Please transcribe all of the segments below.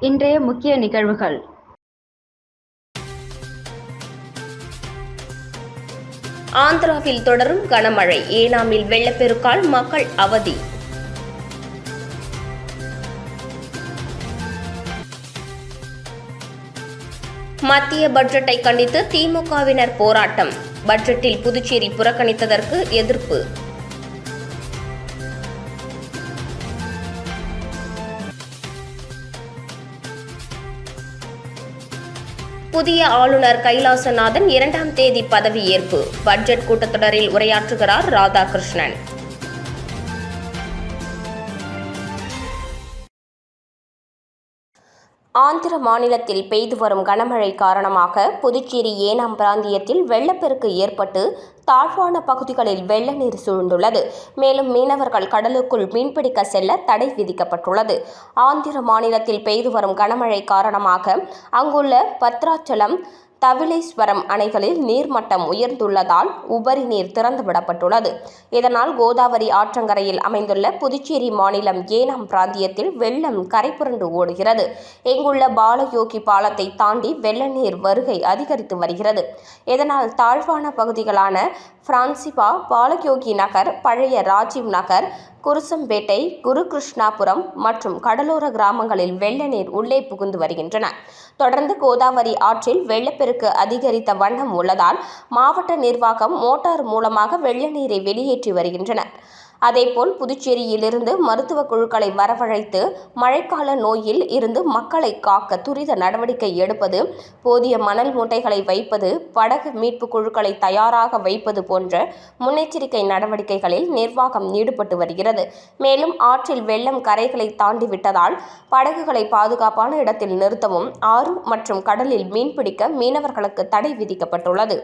இன்றைய முக்கிய நிகழ்வுகள். ஆந்திராவில் தொடரும் கனமழை. ஏனாமில் வெள்ளப்பெருக்கால் மக்கள் அவதி. மத்திய பட்ஜெட்டை கண்டித்து திமுகவினர் போராட்டம். பட்ஜெட்டில் புதுச்சேரி புறக்கணித்ததற்கு எதிர்ப்பு. புதிய ஆளுநர் கைலாசநாதன் இரண்டாம் தேதி பதவியேற்பு. பட்ஜெட் கூட்டத்தொடரில் உரையாற்றுகிறார் ராதாகிருஷ்ணன். ஆந்திர மாநிலத்தில் பெய்து வரும் கனமழை காரணமாக புதுச்சேரி ஏனாம் பிராந்தியத்தில் வெள்ளப்பெருக்கு ஏற்பட்டு தாழ்வான பகுதிகளில் வெள்ள நீர் சூழ்ந்துள்ளது. மேலும் மீனவர்கள் கடலுக்குள் மீன்பிடிக்க செல்ல தடை விதிக்கப்பட்டுள்ளது. ஆந்திர மாநிலத்தில் பெய்து வரும் கனமழை காரணமாக அங்குள்ள பத்ராச்சலம் தவிலேஸ்வரம் அணைகளில் நீர்மட்டம் உயர்ந்துள்ளதால் உபரி நீர் திறந்துவிடப்பட்டுள்ளது. இதனால் கோதாவரி ஆற்றங்கரையில் அமைந்துள்ள புதுச்சேரி மாநிலம் ஏனாம் பிராந்தியத்தில் வெள்ளம் கரைபுரண்டு ஓடுகிறது. இங்குள்ள பாலயோகி பாலத்தை தாண்டி வெள்ள நீர் வருகை அதிகரித்து வருகிறது. இதனால் தாழ்வான பகுதிகளான பிரான்சிபா பாலயோகி நகர் பழைய ராஜீவ் நகர் குருசம்பேட்டை குருகிருஷ்ணாபுரம் மற்றும் கடலோர கிராமங்களில் வெள்ள நீர் உள்ளே புகுந்து வருகின்றன. தொடர்ந்து கோதாவரி ஆற்றில் வெள்ளப்பெருக்கு அதிகரித்த வண்ணம் உள்ளதால் மாவட்ட நிர்வாகம் மோட்டார் மூலமாக வெள்ள நீரை வெளியேற்றி வருகின்றனர். அதேபோல் புதுச்சேரியிலிருந்து மருத்துவ குழுக்களை வரவழைத்து மழைக்கால நோயில் இருந்து மக்களை காக்க துரித நடவடிக்கை எடுப்பது போதிய மணல் மூட்டைகளை வைப்பது படகு மீட்பு குழுக்களை தயாராக வைப்பது போன்ற முன்னெச்சரிக்கை நடவடிக்கைகளில் நிர்வாகம் ஈடுபட்டு வருகிறது. மேலும் ஆற்றில் வெள்ளம் கரைகளை தாண்டி விட்டதால் படகுகளை பாதுகாப்பான இடத்தில் நிறுத்தவும் ஆறு மற்றும் கடலில் மீன்பிடிக்க மீனவர்களுக்கு தடை விதிக்கப்பட்டுள்ளது.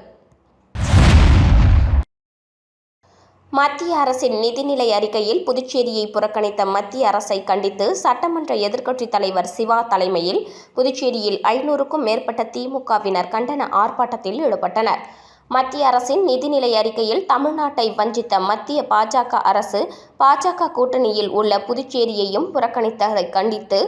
மத்திய அரசின் நிதிநிலை அறிக்கையில் புதுச்சேரியை புறக்கணித்த மத்திய அரசை கண்டித்து சட்டமன்ற எதிர்க்கட்சித் தலைவர் சிவா தலைமையில் புதுச்சேரியில் ஐநூறுக்கும் மேற்பட்ட திமுகவினர் கண்டன ஆர்ப்பாட்டத்தில் ஈடுபட்டனர். மத்திய அரசின் நிதிநிலை அறிக்கையில் தமிழ்நாட்டை வஞ்சித்த மத்திய பாஜக அரசு பாஜக கூட்டணியில் உள்ள புதுச்சேரியையும் புறக்கணித்ததை கண்டித்து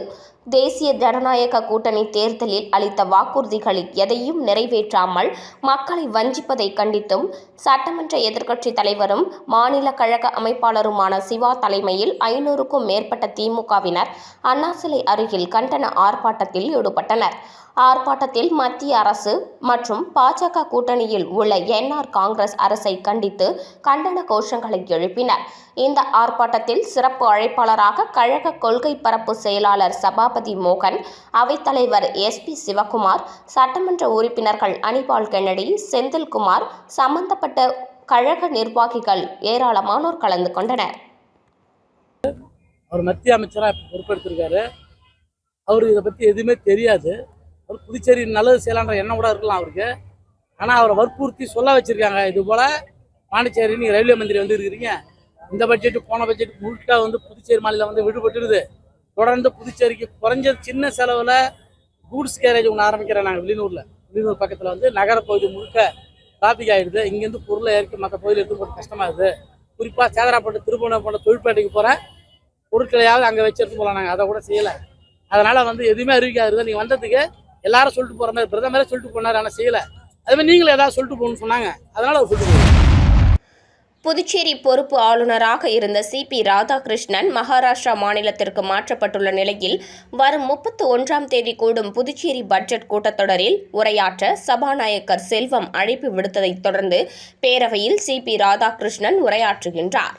தேசிய ஜனநாயக கூட்டணி தேர்தலில் அளித்த வாக்குறுதிகளில் எதையும் நிறைவேற்றாமல் மக்களை வஞ்சிப்பதை கண்டித்தும் சட்டமன்ற எதிர்க்கட்சித் தலைவரும் மாநில கழக அமைப்பாளருமான சிவா தலைமையில் ஐநூறுக்கும் மேற்பட்ட திமுகவினர் அண்ணா சிலை அருகில் கண்டன ஆர்ப்பாட்டத்தில் ஈடுபட்டனர். ஆர்ப்பாட்டத்தில் மத்திய அரசு மற்றும் பாஜக கூட்டணியில் உள்ள என்ஆர் காங்கிரஸ் அரசை கண்டித்து கண்டன கோஷங்களை எழுப்பினர். இந்த ஆர்ப்பாட்டத்தில் சிறப்பு அழைப்பாளராக கழக கொள்கை பரப்பு செயலாளர் சபாபதி மோகன் அவைத்தலைவர் எஸ் பி சிவகுமார் சட்டமன்ற உறுப்பினர்கள் அனிபால் கென்னடி செந்தில்குமார் சம்பந்தப்பட்ட கழக நிர்வாகிகள் ஏராளமானோர் கலந்து கொண்டனர். அவர் மத்திய அமைச்சராக இப்போ பொறுப்பெடுத்திருக்காரு. அவருக்கு இதை பற்றி எதுவுமே தெரியாது. அவர் புதுச்சேரி நல்லது செய்யலான்ற எண்ணம் கூட இருக்கலாம் அவருக்கு. ஆனால் அவரை வற்புறுத்தி சொல்ல வச்சுருக்காங்க. இது போல் பாண்டிச்சேரி நீங்கள் ரயில்வே மந்திரி வந்து இருக்கிறீங்க. இந்த பட்ஜெட்டு போன பட்ஜெட் முழுக்க வந்து புதுச்சேரி மாநிலம் வந்து விடுபட்டுருது. தொடர்ந்து புதுச்சேரிக்கு குறைஞ்சது சின்ன செலவில் கூட்ஸ் கேரேஜ் ஒன்று ஆரம்பிக்கிறேன் நாங்கள் வெளியூரில் வெளியூர் பக்கத்தில் வந்து நகரப்பகுதி முழுக்க டிராஃபிக் ஆகிடுது இங்கேருந்து பொருளை இறக்கி மற்ற பகுதியில் எடுத்து போட்டு கஷ்டமாகுது. குறிப்பாக சேதராப்பட்டு திருப்பணம் போன்ற தொழிற்பேட்டைக்கு போகிற பொருட்களையாவது அங்கே வச்சு எடுத்து போகலாம் நாங்கள் அதை கூட செய்யலை. அதனால் வந்து எதுவுமே அறிவிக்காது நீங்கள் வந்ததுக்கு எல்லாரும் சொல்லிட்டு போகிற மாதிரி பிரதமரே சொல்லிட்டு போனார் ஆனால் செய்யலை. அதே மாதிரி நீங்களும் ஏதாவது சொல்லிட்டு போகணும்னு சொன்னாங்க. அதனால் அவர் சொல்லிட்டு போகணும் புதுச்சேரி பொறுப்பு ஆளுநராக இருந்த சி. பி. ராதாகிருஷ்ணன் மகாராஷ்டிரா மாநிலத்திற்கு மாற்றப்பட்டுள்ள நிலையில் வரும் முப்பத்து ஒன்றாம் தேதி கூடும் புதுச்சேரி பட்ஜெட் கூட்டத்தொடரில் உரையாற்ற சபாநாயகர் செல்வம் அழைப்பு விடுத்ததைத் தொடர்ந்து பேரவையில் சி. பி. ராதாகிருஷ்ணன் உரையாற்றுகின்றார்.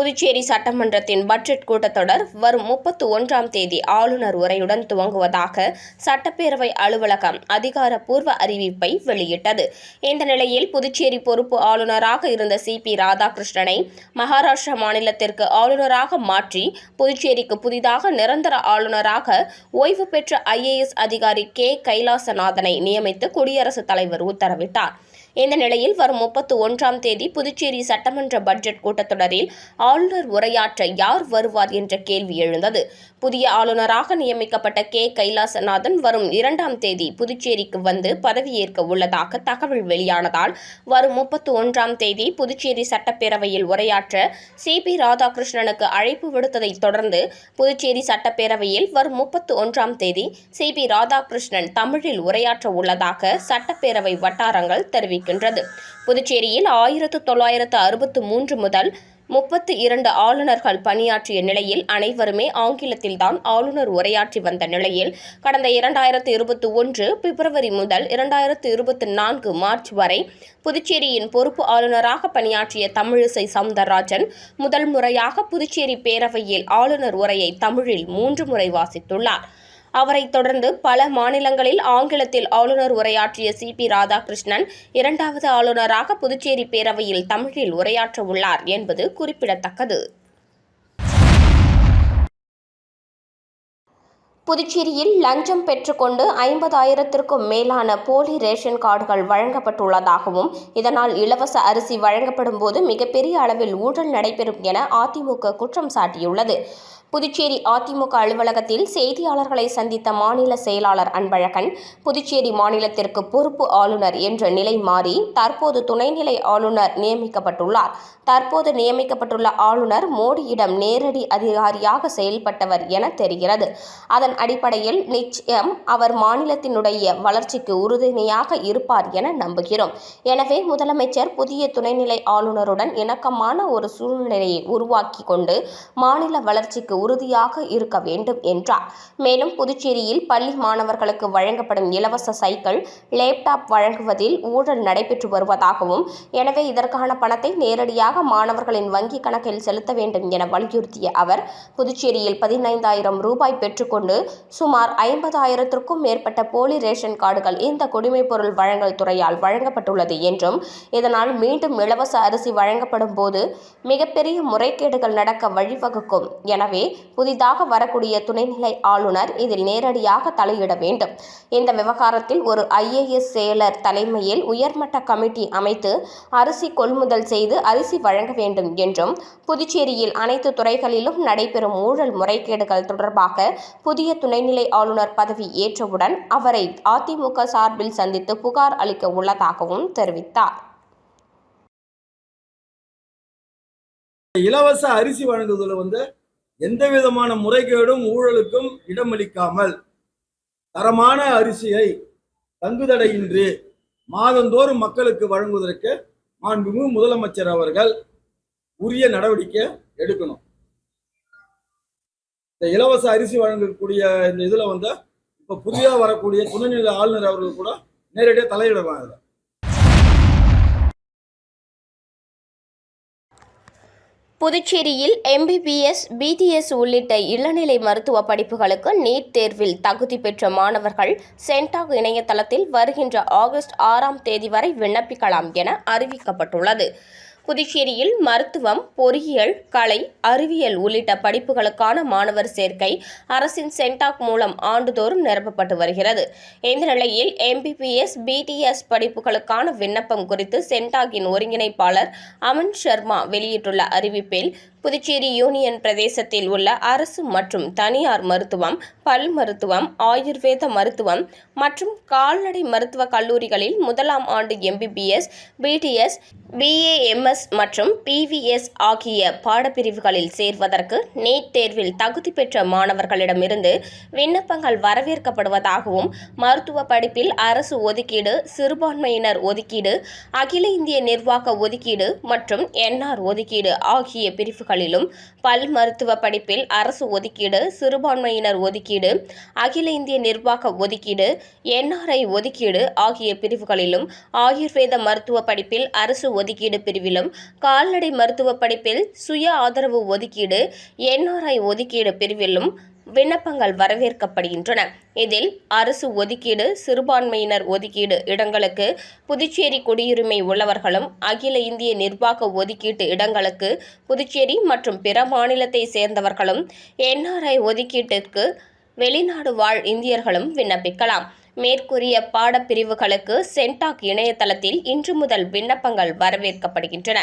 புதுச்சேரி சட்டமன்றத்தின் பட்ஜெட் கூட்டத்தொடர் வரும் முப்பத்து ஒன்றாம் தேதி ஆளுநர் உரையுடன் துவங்குவதாக சட்டப்பேரவை அலுவலகம் அதிகாரப்பூர்வ அறிவிப்பை வெளியிட்டது. இந்த நிலையில் புதுச்சேரி பொறுப்பு ஆளுநராக இருந்த சி. பி. ராதாகிருஷ்ணனை மகாராஷ்டிரா மாநிலத்திற்கு ஆளுநராக மாற்றி புதுச்சேரிக்கு புதிதாக நிரந்தர ஆளுநராக ஓய்வு பெற்ற ஐஏஎஸ் அதிகாரி கே. கைலாசநாதனை நியமித்து குடியரசுத் தலைவர் உத்தரவிட்டார். இந்த நிலையில் வரும் முப்பத்து ஒன்றாம் தேதி புதுச்சேரி சட்டமன்ற பட்ஜெட் கூட்டத்தொடரில் ஆளுநர் உரையாற்ற யார் வருவார் என்ற கேள்வி எழுந்தது. புதிய ஆளுநராக நியமிக்கப்பட்ட கே. கைலாசநாதன் வரும் இரண்டாம் தேதி புதுச்சேரிக்கு வந்து பதவியேற்க உள்ளதாக தகவல் வெளியானதால் வரும் முப்பத்து ஒன்றாம் தேதி புதுச்சேரி சட்டப்பேரவையில் உரையாற்ற சி. பி. ராதாகிருஷ்ணனுக்கு அழைப்பு விடுத்ததைத் தொடர்ந்து புதுச்சேரி சட்டப்பேரவையில் வரும் முப்பத்து ஒன்றாம் தேதி சி. பி. ராதாகிருஷ்ணன் தமிழில் உரையாற்ற உள்ளதாக சட்டப்பேரவை வட்டாரங்கள் இருக்கின்றது புதுச்சேரியில் ஆயிரத்து தொள்ளாயிரத்து அறுபத்து மூன்று முதல் முப்பத்து இரண்டு ஆளுநர்கள் பணியாற்றிய நிலையில் அனைவருமே ஆங்கிலத்தில்தான் ஆளுநர் உரையாற்றி வந்த நிலையில் கடந்த இரண்டாயிரத்து இருபத்தி ஒன்று பிப்ரவரி முதல் இரண்டாயிரத்து இருபத்தி நான்கு மார்ச் வரை புதுச்சேரியின் பொறுப்பு ஆளுநராக பணியாற்றிய தமிழிசை சவுந்தரராஜன் முதல் முறையாக புதுச்சேரி பேரவையில் ஆளுநர் உரையை தமிழில் மூன்று முறை வாசித்துள்ளார். அவரைத் தொடர்ந்து பல மாநிலங்களில் ஆங்கிலத்தில் ஆளுநர் உரையாற்றிய சி. பி. ராதாகிருஷ்ணன் இரண்டாவது ஆளுநராக புதுச்சேரி பேரவையில் தமிழில் உரையாற்ற உள்ளார் என்பது குறிப்பிடத்தக்கது. புதுச்சேரியில் லஞ்சம் பெற்றுக்கொண்டு ஐம்பதாயிரத்திற்கும் மேலான போலி ரேஷன் கார்டுகள் வழங்கப்பட்டுள்ளதாகவும் இதனால் இலவச அரிசி வழங்கப்படும் போது மிகப்பெரிய அளவில் ஊழல் நடைபெறும் என அதிமுக குற்றம் சாட்டியுள்ளது. புதுச்சேரி அதிமுக அலுவலகத்தில் செய்தியாளர்களை சந்தித்த மாநில செயலாளர் அன்பழகன் புதுச்சேரி மாநிலத்திற்கு பொறுப்பு ஆளுநர் என்ற நிலை மாறி தற்போது துணைநிலை ஆளுநர் நியமிக்கப்பட்டுள்ளார். தற்போது நியமிக்கப்பட்டுள்ள ஆளுநர் மோடியிடம் நேரடி அதிகாரியாக செயல்பட்டவர் என தெரிகிறது. அதன் அடிப்படையில் நிச்சயம் அவர் மாநிலத்தினுடைய வளர்ச்சிக்கு உறுதுணையாக இருப்பார் என நம்புகிறோம். எனவே முதலமைச்சர் புதிய துணைநிலை ஆளுநருடன் இணக்கமான ஒரு சூழ்நிலையை உருவாக்கி கொண்டு மாநில வளர்ச்சிக்கு உறுதியாக இருக்க வேண்டும் என்றார். மேலும் புதுச்சேரியில் பள்ளி மாணவர்களுக்கு வழங்கப்படும் இலவச சைக்கிள் லேப்டாப் வழங்குவதில் ஊழல் நடைபெற்று வருவதாகவும் எனவே இதற்கான பணத்தை நேரடியாக மாணவர்களின் வங்கிக் கணக்கில் செலுத்த வேண்டும் என வலியுறுத்திய அவர் புதுச்சேரியில் பதினைந்தாயிரம் ரூபாய் பெற்றுக்கொண்டு சுமார் ஐம்பதாயிரத்திற்கும் மேற்பட்ட போலி ரேஷன் கார்டுகள் இந்த குடிமைப் பொருள் வழங்கல் துறையால் வழங்கப்பட்டுள்ளது என்றும் இதனால் மீண்டும் இலவச அரிசி வழங்கப்படும் போது மிகப்பெரிய முறைகேடுகள் நடக்க வழிவகுக்கும். எனவே புதிதாக வரக்கூடிய துணைநிலை ஆளுநர் இதில் நேரடியாக தலையிட வேண்டும். இந்த விவகாரத்தில் ஒரு ஐஏஎஸ் செயலர் தலைமையில் உயர்மட்ட கமிட்டி அமைத்து அரிசி கொள்முதல் செய்து அரிசி வழங்க வேண்டும் என்றும் புதுச்சேரியில் அனைத்து துறைகளிலும் நடைபெறும் ஊழல் முறைகேடுகள் தொடர்பாக புதிய துணைநிலை ஆளுநர் பதவி ஏற்றவுடன் அவரை அதிமுக சார்பில் சந்தித்து புகார் அளிக்க உள்ளதாகவும் தெரிவித்தார். இலவச அரிசி வழங்குவதில் வந்து எந்த விதமான முறைகேடும் ஊழலுக்கும் இடமளிக்காமல் தரமான அரிசியை தங்குதடையின்றி மாதந்தோறும் மக்களுக்கு வழங்குவதற்கு மாண்புமிகு முதலமைச்சர் அவர்கள் உரிய நடவடிக்கை எடுக்கணும். இந்த இலவச அரிசி வழங்கக்கூடிய இந்த இதில் வந்து இப்போ புதிய வரக்கூடிய துணைநிலை ஆளுநர் அவர்கள் கூட நேரடியாக தலையிடுறாங்க புதுச்சேரியில் எம்பிபிஎஸ் பிடிஎஸ் உள்ளிட்ட இளநிலை மருத்துவ படிப்புகளுக்கு நீட் தேர்வில் தகுதி பெற்ற மாணவர்கள் சென்டாக் இணையதளத்தில் வருகின்ற ஆகஸ்ட் ஆறாம் தேதி வரை விண்ணப்பிக்கலாம் என அறிவிக்கப்பட்டுள்ளது. புதுச்சேரியில் மருத்துவம் பொறியியல் கலை அறிவியல் உள்ளிட்ட படிப்புகளுக்கான மாணவர் சேர்க்கை அரசின் சென்டாக் மூலம் ஆண்டுதோறும் நிரப்பப்பட்டு வருகிறது. இந்த நிலையில் எம்பிபிஎஸ் பிடிஎஸ் படிப்புகளுக்கான விண்ணப்பம் குறித்து சென்டாக்கின் ஒருங்கிணைப்பாளர் அமன் சர்மா வெளியிட்டுள்ள அறிவிப்பில் புதுச்சேரி யூனியன் பிரதேசத்தில் உள்ள அரசு மற்றும் தனியார் மருத்துவம் பல் மருத்துவம் ஆயுர்வேத மருத்துவம் மற்றும் கால்நடை மருத்துவ கல்லூரிகளில் முதலாம் ஆண்டு எம்பிபிஎஸ் பிடிஎஸ் பிஏஎம்எஸ் மற்றும் பிவிஎஸ் ஆகிய பாடப்பிரிவுகளில் சேர்வதற்கு நீட் தேர்வில் தகுதி பெற்ற மாணவர்களிடமிருந்து விண்ணப்பங்கள் வரவேற்கப்படுவதாகவும் மருத்துவ படிப்பில் அரசு ஒதுக்கீடு சிறுபான்மையினர் ஒதுக்கீடு அகில இந்திய நிர்வாக ஒதுக்கீடு மற்றும் என்ஆர் ஒதுக்கீடு ஆகிய பிரிவுகளிலும் பல் மருத்துவ படிப்பில் அரசு ஒதுக்கீடு சிறுபான்மையினர் ஒதுக்கீடு அகில இந்திய நிர்வாக ஒதுக்கீடு என்ஆர்ஐ ஒதுக்கீடு ஆகிய பிரிவுகளிலும் ஆயுர்வேத மருத்துவ படிப்பில் அரசு ஒதுக்கீடு பிரிவிலும் கால்நடை மருத்துவ படிப்பில் சுய ஆதரவு ஒதுக்கீடு என்ஆர்ஐ ஒதுக்கீடு பிரிவிலும் விண்ணப்பங்கள் வரவேற்கப்படுகின்றன. இதில் அரசு ஒதுக்கீடு சிறுபான்மையினர் ஒதுக்கீடு இடங்களுக்கு புதுச்சேரி குடியுரிமை உள்ளவர்களும் அகில இந்திய நிர்வாக ஒதுக்கீட்டு இடங்களுக்கு புதுச்சேரி மற்றும் பிற மாநிலத்தை சேர்ந்தவர்களும் என்ஆர்ஐ ஒதுக்கீட்டிற்கு வெளிநாடு வாழ் இந்தியர்களும் விண்ணப்பிக்கலாம். மேற்கூறிய பாடப்பிரிவுகளுக்கு சென்டாக் இணையதளத்தில் இன்று முதல் விண்ணப்பங்கள் வரவேற்கப்படுகின்றன.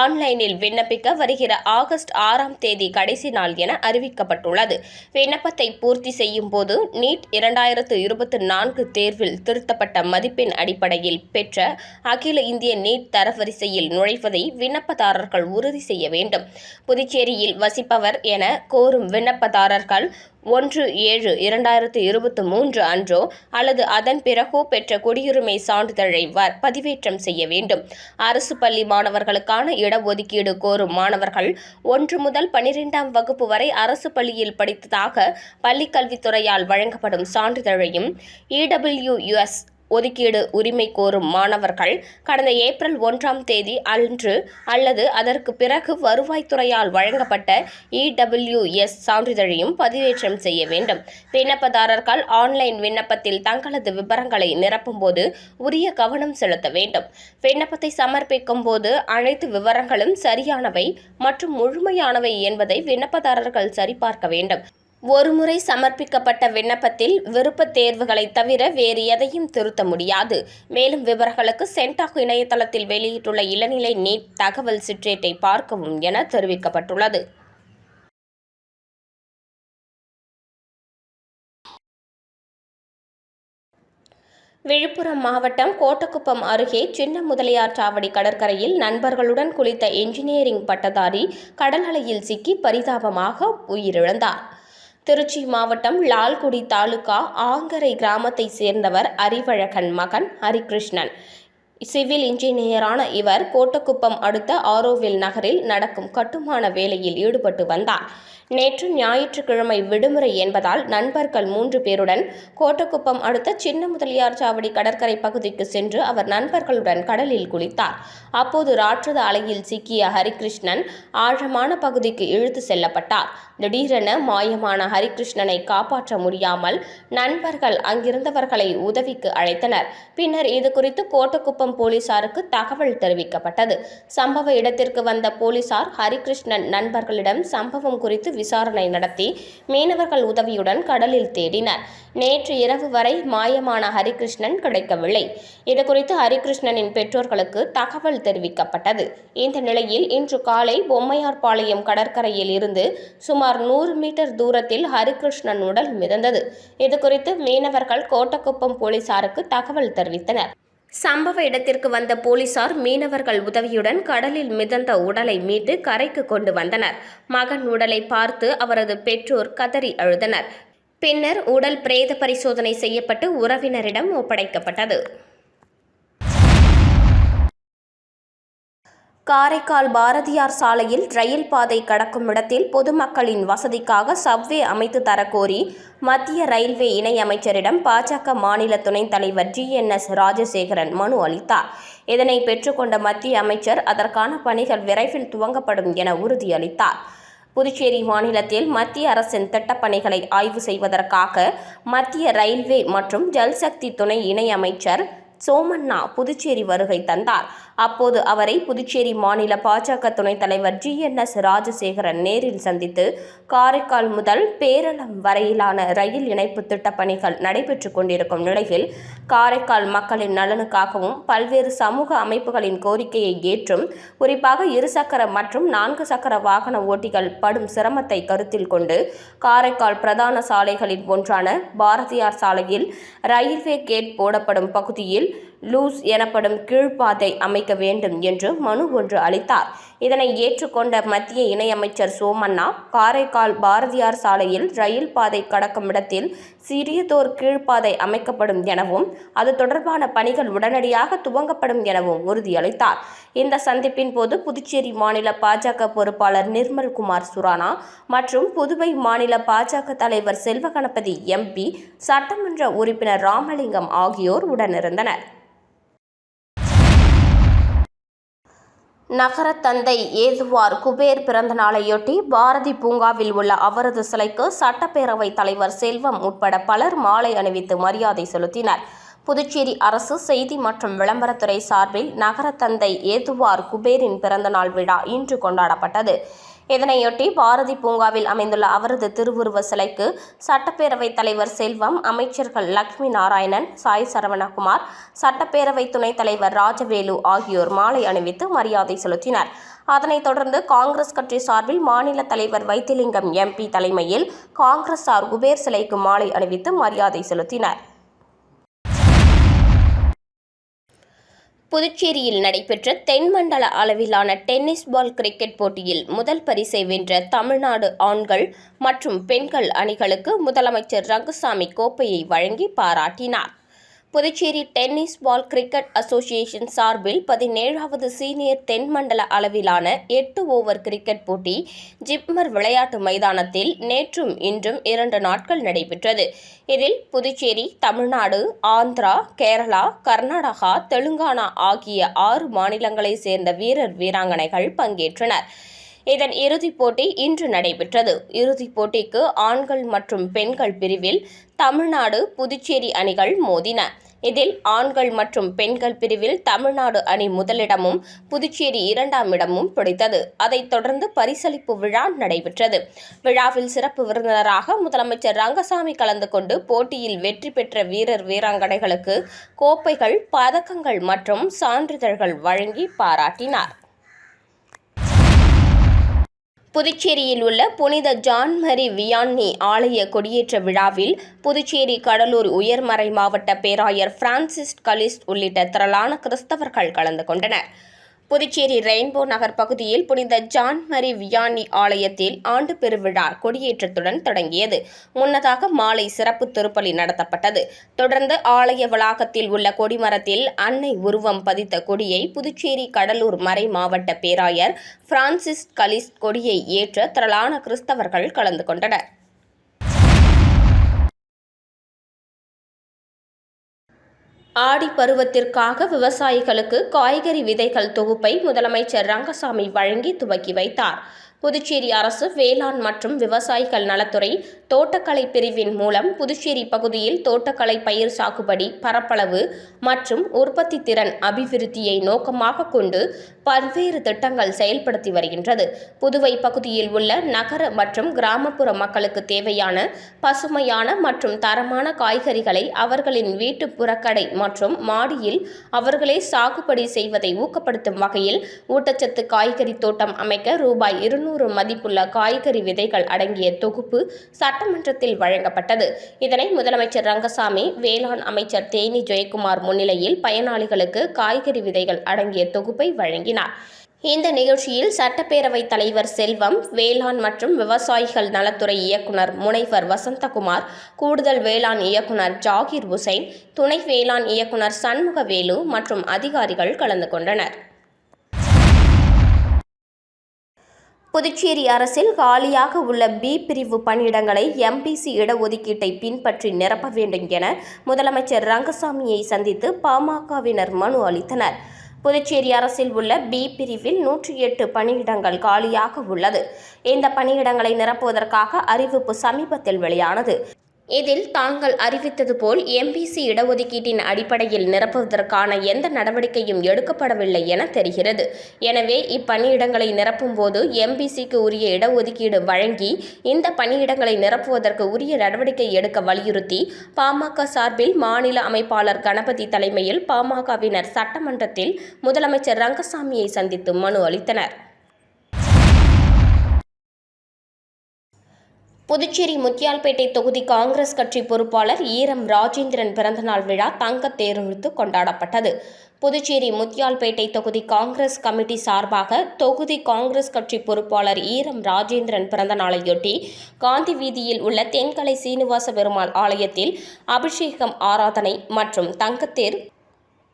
ஆன்லைனில் விண்ணப்பிக்க வருகிற ஆகஸ்ட் ஆறாம் தேதி கடைசி நாள் என அறிவிக்கப்பட்டுள்ளது. விண்ணப்பத்தை பூர்த்தி செய்யும் போது நீட் இரண்டாயிரத்து இருபத்தி நான்கு தேர்வில் திருத்தப்பட்ட மதிப்பெண் அடிப்படையில் பெற்ற அகில இந்திய நீட் தரவரிசையில் நுழைவதை விண்ணப்பதாரர்கள் உறுதி செய்ய வேண்டும். புதுச்சேரியில் வசிப்பவர் என கோரும் விண்ணப்பதாரர்கள் ஒன்று ஏழு இரண்டாயிரத்து இருபத்தி மூன்று அன்றோ அல்லது அதன் பிறகோ பெற்ற குடியுரிமை சான்றிதழை பதிவேற்றம் செய்ய வேண்டும். அரசு பள்ளி மாணவர்களுக்கான இடஒதுக்கீடு கோரும் மாணவர்கள் ஒன்று முதல் பனிரெண்டாம் வகுப்பு வரை அரசு பள்ளியில் படித்ததாக பள்ளிக்கல்வித்துறையால் வழங்கப்படும் சான்றிதழையும் இடபிள்யூஎஸ் ஒதுக்கீடு உரிமை கோரும் மாணவர்கள் கடந்த ஏப்ரல் ஒன்றாம் தேதி அன்று அல்லது அதற்கு பிறகு வருவாய்த்துறையால் வழங்கப்பட்ட இடபிள்யூஎஸ் சான்றிதழையும் பதிவேற்றம் செய்ய வேண்டும். விண்ணப்பதாரர்கள் ஆன்லைன் விண்ணப்பத்தில் தங்களது விவரங்களை நிரப்பும்போது உரிய கவனம் செலுத்த வேண்டும். விண்ணப்பத்தை சமர்ப்பிக்கும் போது அனைத்து விவரங்களும் சரியானவை மற்றும் முழுமையானவை என்பதை விண்ணப்பதாரர்கள் சரிபார்க்க வேண்டும். ஒருமுறை சமர்ப்பிக்கப்பட்ட விண்ணப்பத்தில் விருப்பத் தேர்வுகளை தவிர வேறு எதையும் திருத்த முடியாது. மேலும் விவரங்களுக்கு சென்டாக் இணையதளத்தில் வெளியிட்டுள்ள இளநிலை நீட் தகவல் சிற்றேட்டை பார்க்கவும் என தெரிவிக்கப்பட்டுள்ளது. விழுப்புரம் மாவட்டம் கோட்டக்குப்பம் அருகே சின்ன முதலியார் சாவடி கடற்கரையில் நண்பர்களுடன் குளித்த என்ஜினியரிங் பட்டதாரி கடல் அலையில் சிக்கி பரிதாபமாக உயிரிழந்தார். திருச்சி மாவட்டம் லால்குடி தாலுகா ஆங்கரை கிராமத்தை சேர்ந்தவர் அறிவழகன் மகன் ஹரிகிருஷ்ணன். சிவில் இன்ஜினியரான இவர் கோட்டக்குப்பம் அடுத்த ஆரோவில் நகரில் நடக்கும் கட்டுமான வேலையில் ஈடுபட்டு வந்தார். நேற்று ஞாயிற்றுக்கிழமை விடுமுறை என்பதால் நண்பர்கள் மூன்று பேருடன் கோட்டக்குப்பம் அடுத்த சின்ன முதலியார் சாவடி கடற்கரை பகுதிக்கு சென்று அவர் நண்பர்களுடன் கடலில் குளித்தார். அப்போது ராட்சத அலையில் சிக்கிய ஹரிகிருஷ்ணன் ஆழமான பகுதிக்கு இழுத்து செல்லப்பட்டார். திடீரென மாயமான ஹரிகிருஷ்ணனை காப்பாற்ற முடியாமல் நண்பர்கள் அங்கிருந்தவர்களை உதவிக்கு அழைத்தனர். பின்னர் இது குறித்து கோட்டக்குப்பம் போலீசாருக்கு தகவல் தெரிவிக்கப்பட்டது. சம்பவ இடத்திற்கு வந்த போலீசார் ஹரிகிருஷ்ணன் நண்பர்களிடம் சம்பவம் குறித்து விசாரணை நடத்தி மீனவர்கள் உதவியுடன் கடலில் தேடினர். நேற்று இரவு வரை மாயமான ஹரிகிருஷ்ணன் கிடைக்கவில்லை. இதுகுறித்து ஹரிகிருஷ்ணனின் பெற்றோர்களுக்கு தகவல் தெரிவிக்கப்பட்டது. இந்த நிலையில் இன்று காலை பொம்மையார்பாளையம் கடற்கரையில் இருந்து சுமார் நூறு மீட்டர் தூரத்தில் ஹரிகிருஷ்ணன் உடல் மிதந்தது. இதுகுறித்து மீனவர்கள் கோட்டக்குப்பம் போலீசாருக்கு தகவல் தெரிவித்தனர். சம்பவ இடத்திற்கு வந்த போலீசார் மீனவர்கள் உதவியுடன் கடலில் மிதந்த உடலை மீட்டு கரைக்கு கொண்டு வந்தனர். மகன் உடலை பார்த்து அவரது பெற்றோர் கதறி அழுதனர். பின்னர் உடல் பிரேத பரிசோதனை செய்யப்பட்டு உறவினரிடம் ஒப்படைக்கப்பட்டது. காரைக்கால் பாரதியார் சாலையில் ரயில் பாதை கடக்கும் இடத்தில் பொதுமக்களின் வசதிக்காக சப்வே அமைத்து தரக்கோரி மத்திய ரயில்வே இணையமைச்சரிடம் பாஜக மாநில துணைத் தலைவர் ஜி என் எஸ் ராஜசேகரன் மனு அளித்தார். இதனை பெற்றுக்கொண்ட மத்திய அமைச்சர் அதற்கான பணிகள் விரைவில் துவங்கப்படும் என உறுதியளித்தார். புதுச்சேரி மாநிலத்தில் மத்திய அரசின் திட்டப்பணிகளை ஆய்வு செய்வதற்காக மத்திய ரயில்வே மற்றும் ஜல்சக்தி துணை இணையமைச்சர் சோமண்ணா புதுச்சேரி வருகை தந்தார். அப்போது அவரை புதுச்சேரி மாநில பாஜக துணைத் தலைவர் ஜி. என். எஸ். ராஜசேகரன் நேரில் சந்தித்து காரைக்கால் முதல் பேரளம் வரையிலான ரயில் இணைப்பு திட்டப் பணிகள் நடைபெற்று கொண்டிருக்கும் நிலையில் காரைக்கால் மக்களின் நலனுக்காகவும் பல்வேறு சமூக அமைப்புகளின் கோரிக்கையை ஏற்றும் குறிப்பாக இருசக்கர மற்றும் நான்கு சக்கர வாகன ஓட்டிகள் படும் சிரமத்தை கருத்தில் கொண்டு காரைக்கால் பிரதான சாலைகளில் ஒன்றான பாரதியார் சாலையில் ரயில்வே கேட் போடப்படும் பகுதியில் லூஸ் எனப்படும் கீழ்ப்பாதை அமைக்க வேண்டும் என்று மனு ஒன்று அளித்தார். இதனை ஏற்றுக்கொண்ட மத்திய இணையமைச்சர் சோமண்ணா காரைக்கால் பாரதியார் சாலையில் ரயில் பாதை கடக்கும் இடத்தில் சிறியதோர் கீழ்ப்பாதை அமைக்கப்படும் எனவும் அது தொடர்பான பணிகள் உடனடியாக துவங்கப்படும் எனவும் உறுதியளித்தார். இந்த சந்திப்பின் போது புதுச்சேரி மாநில பாஜக பொறுப்பாளர் நிர்மல் குமார் சுரானா மற்றும் புதுவை மாநில பாஜக தலைவர் செல்வகணபதி எம்பி சட்டமன்ற உறுப்பினர் ராமலிங்கம் ஆகியோர் உடனிருந்தனர். நகரத்தந்தை ஏதுவார் குபேர் பிறந்த நாளையொட்டி பாரதி பூங்காவில் உள்ள அவரது சிலைக்கு சட்டப்பேரவைத் தலைவர் செல்வம் உட்பட பலர் மாலை அணிவித்து மரியாதை செலுத்தினர். புதுச்சேரி அரசு செய்தி மற்றும் விளம்பரத்துறை சார்பில் நகரத்தந்தை ஏதுவார் குபேரின் பிறந்தநாள் விழா இன்று கொண்டாடப்பட்டது. இதனையொட்டி பாரதி பூங்காவில் அமைந்துள்ள அவரது திருவுருவ சிலைக்கு சட்டப்பேரவைத் தலைவர் செல்வம் அமைச்சர்கள் லக்ஷ்மி நாராயணன் சாய் சரவணகுமார் சட்டப்பேரவை துணைத் தலைவர் ராஜவேலு ஆகியோர் மாலை அணிவித்து மரியாதை செலுத்தினர். அதனைத் தொடர்ந்து காங்கிரஸ் கட்சி சார்பில் மாநில தலைவர் வைத்திலிங்கம் எம்பி தலைமையில் காங்கிரஸார் குபேர் சிலைக்கு மாலை அணிவித்து மரியாதை செலுத்தினர். புதுச்சேரியில் நடைபெற்ற தென்மண்டல அளவிலான டென்னிஸ் பால் கிரிக்கெட் போட்டியில் முதல் பரிசை வென்ற தமிழ்நாடு ஆண்கள் மற்றும் பெண்கள் அணிகளுக்கு முதலமைச்சர் ரங்கசாமி கோப்பையை வழங்கி பாராட்டினார். Puducherry tennis ball cricket association சார்பில் பதினேழாவது சீனியர் தென்மண்டல அளவிலான எட்டு ஓவர் கிரிக்கெட் போட்டி ஜிப்மர் விளையாட்டு மைதானத்தில் நேற்றும் இன்றும் இரண்டு நாட்கள் நடைபெற்றது. இதில் புதுச்சேரி தமிழ்நாடு ஆந்திரா கேரளா கர்நாடகா தெலுங்கானா ஆகிய ஆறு மாநிலங்களைச் சேர்ந்த வீரர் வீராங்கனைகள் பங்கேற்றனர். இதன் இறுதிப் போட்டி இன்று நடைபெற்றது. இறுதிப் போட்டிக்கு ஆண்கள் மற்றும் பெண்கள் பிரிவில் தமிழ்நாடு புதுச்சேரி அணிகள் மோதின. இதில் ஆண்கள் மற்றும் பெண்கள் பிரிவில் தமிழ்நாடு அணி முதலிடமும் புதுச்சேரி இரண்டாம் இடமும் பிடித்தது. அதைத் தொடர்ந்து பரிசளிப்பு விழா நடைபெற்றது. விழாவில் சிறப்பு விருந்தினராக முதலமைச்சர் ரங்கசாமி கலந்து கொண்டு போட்டியில் வெற்றி பெற்ற வீரர் வீராங்கனைகளுக்கு கோப்பைகள் பதக்கங்கள் மற்றும் சான்றிதழ்கள் வழங்கி பாராட்டினார். புதுச்சேரியில் உள்ள புனித ஜான் மரி வியான்னி ஆலய கொடியேற்ற விழாவில் புதுச்சேரி கடலூர் உயர்மறை மாவட்ட பேராயர் பிரான்சிஸ் கலிஸ்ட் உள்ளிட்ட திரளான கிறிஸ்தவர்கள் கலந்து கொண்டனர். புதுச்சேரி ரெயின்போ நகர் பகுதியில் புனித ஜான் மரி வியானி ஆலயத்தில் ஆண்டு பெருவிழா கொடியேற்றத்துடன் தொடங்கியது. முன்னதாக மாலை சிறப்பு திருப்பலி நடத்தப்பட்டது. தொடர்ந்து ஆலய வளாகத்தில் உள்ள கொடிமரத்தில் அன்னை உருவம் பதித்த கொடியை புதுச்சேரி கடலூர் மறை மாவட்ட பேராயர் பிரான்சிஸ் கலிஸ் கொடியை ஏற்ற திரளான கிறிஸ்தவர்கள் கலந்து கொண்டனர். ஆடி பருவத்திற்காக விவசாயிகளுக்கு காய்கறி விதைகள் தொகுப்பை முதலமைச்சர் ரங்கசாமி வழங்கி துவக்கி வைத்தார். புதுச்சேரி அரசு வேளாண் மற்றும் விவசாயிகள் நலத்துறை தோட்டக்கலை பிரிவின் மூலம் புதுச்சேரி பகுதியில் தோட்டக்கலை பயிர் சாகுபடி பரப்பளவு மற்றும் உற்பத்தி திறன் அபிவிருத்தியை நோக்கமாக கொண்டு பல்வேறு திட்டங்கள் செயல்படுத்தி வருகின்றது. புதுவை பகுதியில் உள்ள நகர மற்றும் கிராமப்புற மக்களுக்கு தேவையான பசுமையான மற்றும் தரமான காய்கறிகளை அவர்களின் வீட்டு புறக்கடை மற்றும் மாடியில் அவர்களே சாகுபடி செய்வதை ஊக்கப்படுத்தும் வகையில் ஊட்டச்சத்து காய்கறி தோட்டம் அமைக்க ரூபாய் இருநூறு மதிப்புள்ள காய்கறி விதைகள் அடங்கிய தொகுப்பு சட்டமன்றத்தில் வழங்கப்பட்டது. இதனை முதலமைச்சர் ரங்கசாமி வேளாண் அமைச்சர் தேனி ஜெயக்குமார் முன்னிலையில் பயனாளிகளுக்கு காய்கறி விதைகள் அடங்கிய தொகுப்பை வழங்கினார். இந்த நிகழ்ச்சியில் சட்டப்பேரவைத் தலைவர் செல்வம் வேளாண் மற்றும் விவசாயிகள் நலத்துறை இயக்குனர் முனைவர் வசந்தகுமார் கூடுதல் வேளாண் இயக்குனர் ஜாகிர் ஹுசைன் துணை வேளாண் இயக்குனர் சண்முகவேலு மற்றும் அதிகாரிகள் கலந்து கொண்டனர். புதுச்சேரி அரசில் காலியாக உள்ள பி பிரிவு பணியிடங்களை எம்பிசி இடஒதுக்கீட்டை பின்பற்றி நிரப்ப வேண்டும் என முதலமைச்சர் ரங்கசாமியை சந்தித்து பாமகவினர் மனு அளித்தனர். புதுச்சேரி அரசில் உள்ள பி பிரிவில் நூற்றி எட்டு பணியிடங்கள் காலியாக உள்ளது. இந்த பணியிடங்களை நிரப்புவதற்காக அறிவிப்பு சமீபத்தில் வெளியானது. இதில் தாங்கள் அறிவித்தது போல் எம்பிசி இடஒதுக்கீட்டின் அடிப்படையில் நிரப்புவதற்கான எந்த நடவடிக்கையும் எடுக்கப்படவில்லை என தெரிகிறது. எனவே இப்பணியிடங்களை நிரப்பும்போது எம்பிசிக்கு உரிய இடஒதுக்கீடு வழங்கி இந்த பணியிடங்களை நிரப்புவதற்கு உரிய நடவடிக்கை எடுக்க வலியுறுத்தி பாமக சார்பில் மாநில அமைப்பாளர் கணபதி தலைமையில் பாமகவினர் சட்டமன்றத்தில் முதலமைச்சர் ரங்கசாமியை சந்தித்து மனு அளித்தனர். புதுச்சேரி முத்தியால்பேட்டை தொகுதி காங்கிரஸ் கட்சி பொறுப்பாளர் ஈரம் ராஜேந்திரன் பிறந்தநாள் விழா தங்கத் தேரெழுத்து கொண்டாடப்பட்டது. புதுச்சேரி முத்தியால்பேட்டை தொகுதி காங்கிரஸ் கமிட்டி சார்பாக தொகுதி காங்கிரஸ் கட்சி பொறுப்பாளர் ஈரம் ராஜேந்திரன் பிறந்தநாளையொட்டி காந்தி வீதியில் உள்ள தென்கலை சீனிவாச பெருமாள் ஆலயத்தில் அபிஷேகம் ஆராதனை மற்றும் தங்கத்தேர்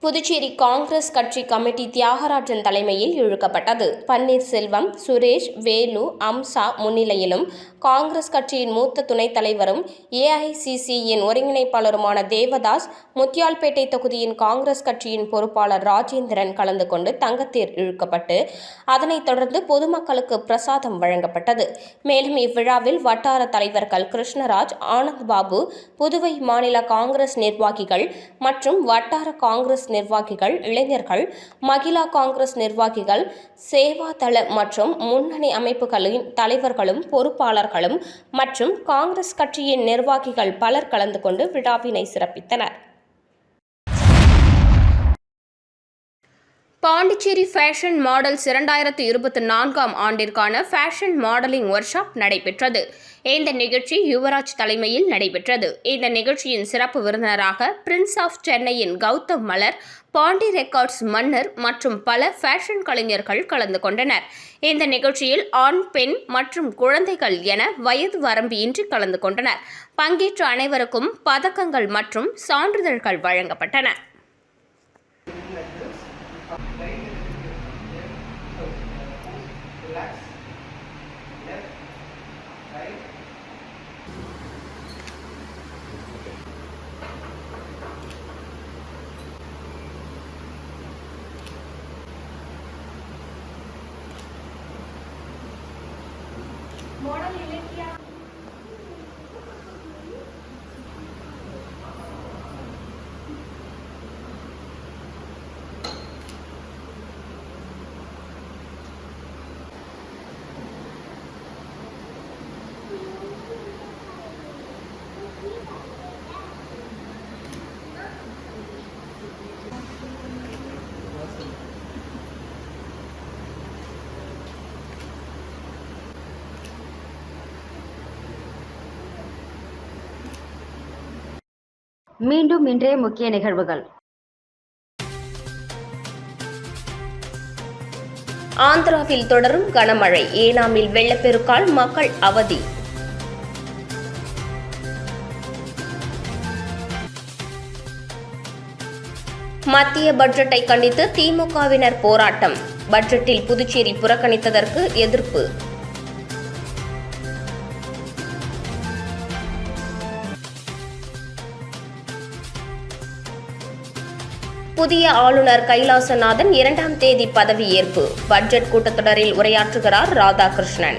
புதுச்சேரி காங்கிரஸ் கட்சி கமிட்டி தியாகராஜன் தலைமையில் இழுக்கப்பட்டது. பன்னீர்செல்வம் சுரேஷ் வேலு அம்சா முன்னிலையிலும் காங்கிரஸ் கட்சியின் மூத்த துணைத் தலைவரும் ஏஐசிசியின் ஒருங்கிணைப்பாளருமான தேவதாஸ் முத்தியால்பேட்டை தொகுதியின் காங்கிரஸ் கட்சியின் பொறுப்பாளர் ராஜேந்திரன் கலந்து கொண்டு தங்கத்தேர் இழுக்கப்பட்டு அதனைத் தொடர்ந்து பொதுமக்களுக்கு பிரசாதம் வழங்கப்பட்டது. மேலும் இவ்விழாவில் வட்டார தலைவர்கள் கிருஷ்ணராஜ் ஆனந்த் பாபு புதுவை மாநில காங்கிரஸ் நிர்வாகிகள் மற்றும் வட்டார காங்கிரஸ் காங்கிரஸ் நிர்வாகிகள் இளைஞர்கள் மகிழா காங்கிரஸ் நிர்வாகிகள் சேவாதள மற்றும் முன்னணி அமைப்புகளின் தலைவர்களும் பொறுப்பாளர்களும் மற்றும் காங்கிரஸ் கட்சியின் நிர்வாகிகள் பலர் கலந்து கொண்டு விழாவினை சிறப்பித்தனர். பாண்டிச்சேரி ஃபேஷன் மாடல்ஸ் இரண்டாயிரத்து இருபத்தி நான்காம் ஆண்டிற்கான ஃபேஷன் மாடலிங் ஒர்க் ஷாப் நடைபெற்றது. இந்த நிகழ்ச்சி யுவராஜ் தலைமையில் நடைபெற்றது. இந்த நிகழ்ச்சியின் சிறப்பு விருந்தினராக பிரின்ஸ் ஆஃப் சென்னையின் கௌதம் மலர் பாண்டி ரெக்கார்ட்ஸ் மன்னர் மற்றும் பல ஃபேஷன் கலைஞர்கள் கலந்து கொண்டனர். இந்த நிகழ்ச்சியில் ஆண் பெண் மற்றும் குழந்தைகள் என வயது வரம்பின்றி கலந்து கொண்டனர். பங்கேற்ற அனைவருக்கும் பதக்கங்கள் மற்றும் சான்றிதழ்கள் வழங்கப்பட்டன. மீண்டும் இன்றைய முக்கிய நிகழ்வுகள். ஆந்திராவில் தொடரும் கனமழை. ஏனாமில் வெள்ளப்பெருக்கால் மக்கள் அவதி. மத்திய பட்ஜெட்டை கண்டித்து திமுகவினர் போராட்டம். பட்ஜெட்டில் புதுச்சேரி புறக்கணித்ததற்கு எதிர்ப்பு. புதிய ஆளுநர் கைலாசநாதன் இரண்டாம் தேதி பதவியேற்பு. பட்ஜெட் கூட்டத்தொடரில் உரையாற்றுகிறார் ராதாகிருஷ்ணன்.